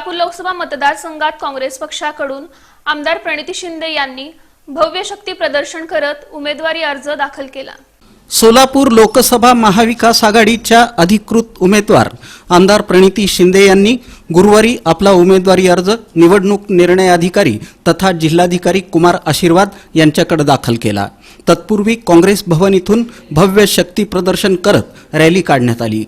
सोलापूर लोकसभा मतदारसंघात काँग्रेस पक्षाकडून आमदार प्रणिती शिंदे यांनी भव्य शक्ती प्रदर्शन करत उमेदवारी अर्ज दाखल केला. सोलापूर लोकसभा महाविकास आघाडीच्या अधिकृत उमेदवार आमदार प्रणिती शिंदे यांनी गुरुवारी आपला उमेदवारी अर्ज निवडणूक निर्णय अधिकारी तथा जिल्हाधिकारी कुमार आशीर्वाद यांच्याकडे दाखल केला. तत्पूर्वी काँग्रेस भवन इथून भव्य शक्ती प्रदर्शन करत रॅली काढण्यात आली.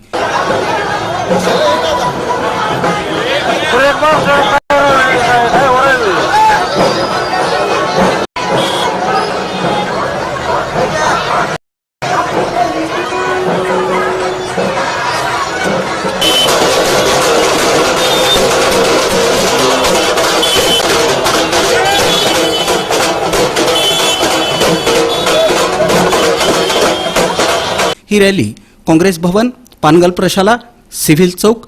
ही रॅली काँग्रेस भवन पानगल प्रशाला सिव्हिल चौक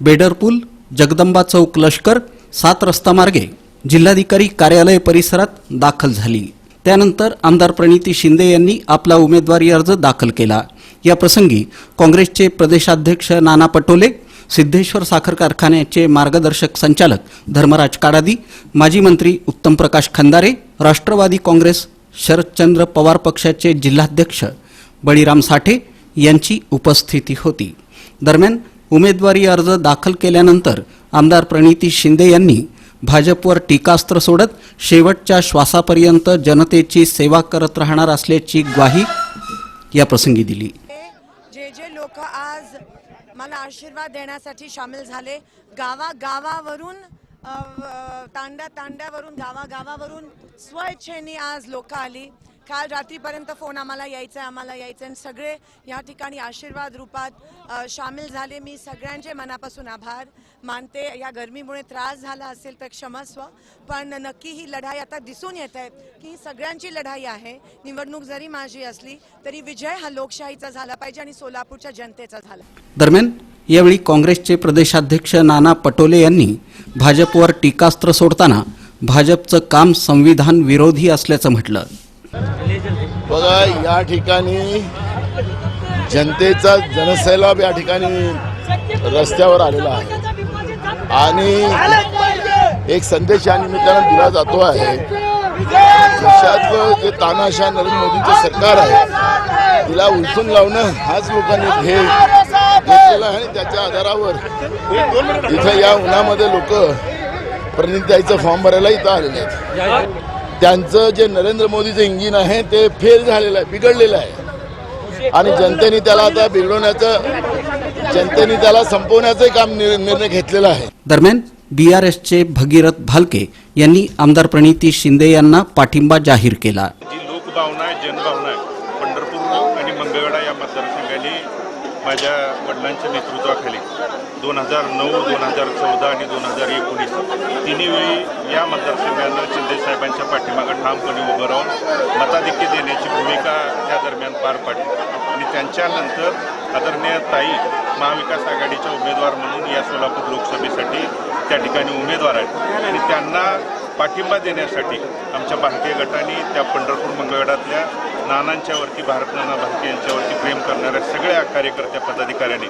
बेडर पूल जगदंबा चौक लष्कर सात रस्ता मार्गे जिल्हाधिकारी कार्यालय परिसरात दाखल झाली. त्यानंतर आमदार प्रणिती शिंदे यांनी आपला उमेदवारी अर्ज दाखल केला. या प्रसंगी काँग्रेसचे प्रदेशाध्यक्ष नाना पटोले सिद्धेश्वर साखर कारखान्याचे मार्गदर्शक संचालक धर्मराज काडादी माजी मंत्री उत्तम प्रकाश खंदारे राष्ट्रवादी काँग्रेस शरदचंद्र पवार पक्षाचे जिल्हाध्यक्ष बळीराम साठे यांची उपस्थिती होती. दरम्यान उमेदवारी अर्ज दाखल केल्यानंतर आमदार प्रणिती शिंदे यांनी भाजपवर टीकास्त्र सोडत शेवटच्या श्वासापर्यंत जनतेची सेवा करत राहणार असल्याची ग्वाही या प्रसंगी दिली. जे जे लोक आज मला आशीर्वाद देण्यासाठी सामील झाले गावा गावावरून तांड्या तांड्यावरून गावा गावावरून स्वइच्छेने आज लोक आली. काल रात्रीपर्यंत फोन आम्हाला यायचा आहे आम्हाला यायचं आहे. आणि सगळे या ठिकाणी आशीर्वाद रूपात सामील झाले. मी सगळ्यांचे मनापासून आभार मानते. या गरमीमुळे त्रास झाला असेल तर क्षमस्व पण नक्की ही लढाई आता दिसून येत आहे की ही सगळ्यांची लढाई आहे. निवडणूक जरी माझी असली तरी विजय हा लोकशाहीचा झाला पाहिजे आणि सोलापूरच्या जनतेचा झाला दरम्यान यावेळी काँग्रेसचे प्रदेशाध्यक्ष नाना पटोले यांनी भाजपवर टीकास्त्र सोडताना भाजपचं काम संविधान विरोधी असल्याचं म्हटलं. बघा या ठिकाणी जनतेचा जनसैलाब या ठिकाणी रस्त्यावर आलेला आहे. आणि एक संदेश या निमित्तानं दिला जातो आहे. देशातलं जे तानाशा नरेंद्र मोदींचं सरकार आहे तिला उलसून लावणं हाच लोकांनी ध्येय घेतलेला आहे आणि त्याच्या आधारावर इथं या उन्हामध्ये लोक प्रणिताईचं फॉर्म भरायला इथं आलेले आहेत. त्यांचं जे नरेंद्र मोदीचं इंजिन आहे ते फेल झालेलं आहे बिघडलेलं आहे. आणि जनतेने त्याला आता बिघडवण्याचं जनतेने त्याला संपवण्याचं काम निर्णय घेतलेला आहे. दरम्यान बीआरएसचे भगीरथ भालके यांनी आमदार प्रणिती शिंदे यांना पाठिंबा जाहीर केला. जी लोकभावना आहे जनभावना आहे. पंढरपूर आणि मंगळवेढा या मतदारसंघाने माझ्या वडिलांच्या नेतृत्वाखाली दोन हजार नऊ दोन हजार चौदा आणि दोन हजार एकोणीस तिन्ही वेळी या मतदारसंघानं पाठीमागं ठामपणे उभं राहून मताधिक्य देण्याची भूमिका त्या दरम्यान पार पाडली. आणि त्यांच्यानंतर आदरणीय ताई महाविकास आघाडीच्या उमेदवार म्हणून या सोलापूर लोकसभेसाठी त्या ठिकाणी उमेदवार आहेत. आणि त्यांना पाठिंबा देण्यासाठी आमच्या भारतीय गटाने त्या पंढरपूर मंगळवेढातल्या नानांच्यावरती भारत नाना भारती यांच्यावरती प्रेम करणाऱ्या सगळ्या कार्यकर्त्या पदाधिकाऱ्यांनी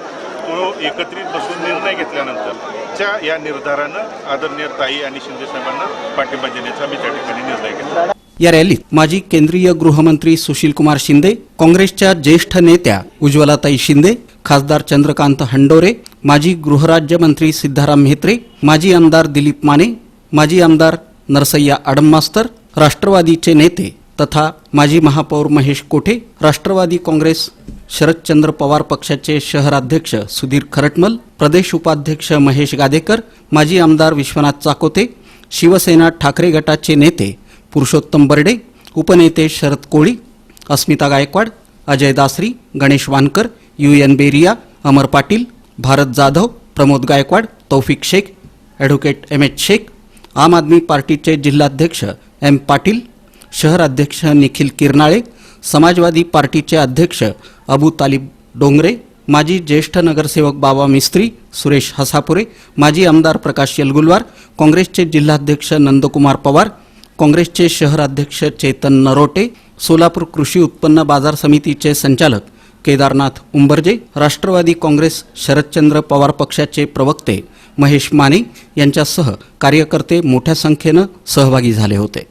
तो एकत्रित बसून निर्णय घेतल्यानंतर च्या या निर्धारानं आदरणीय ताई आणि शिंदेसाहेबांना पाठिंबा देण्याचा मी त्या ठिकाणी निर्णय घेतला. या रॅलीत माजी केंद्रीय गृहमंत्री सुशीलकुमार शिंदे काँग्रेसच्या ज्येष्ठ नेत्या उज्ज्वलाताई शिंदे खासदार चंद्रकांत हंडोरे माजी गृहराज्यमंत्री सिद्धाराम म्हेत्रे माजी आमदार दिलीप माने माजी आमदार नरसय्या आडममास्तर राष्ट्रवादीचे नेते तथा माजी महापौर महेश कोठे राष्ट्रवादी काँग्रेस शरदचंद्र पवार पक्षाचे शहराध्यक्ष सुधीर खरटमल प्रदेश उपाध्यक्ष महेश गादेकर माजी आमदार विश्वनाथ चाकोते शिवसेना ठाकरे गटाचे नेते Purushottam Barde उपनेते Sharad Koli Asmita Gaikwad Ajay Dasari Ganesh Wankar U N Beriya Amar Patil Bharat Jadhav Pramod Gaikwad Taufiq Shaikh advocate M H Shaikh Aam Aadmi पार्टीचे जिल्हाध्यक्ष एम पाटील शहर अध्यक्ष निखिल किरनाळे समाजवादी पार्टीचे अध्यक्ष अबू तालिब डोंगरे माजी ज्येष्ठ नगरसेवक बाबा मिस्त्री सुरेश हसापुरे माजी आमदार प्रकाश यलगुलवार काँग्रेसचे जिल्हाध्यक्ष नंदकुमार पवार काँग्रेसचे शहर अध्यक्ष चेतन नरोटे सोलापूर कृषी उत्पन्न बाजार समितीचे संचालक केदारनाथ उंबर्जे राष्ट्रवादी काँग्रेस शरदचंद्र पवार पक्षाचे प्रवक्ते महेश माने यांच्यासह कार्यकर्ते मोठ्या संख्येनं सहभागी झाले होते.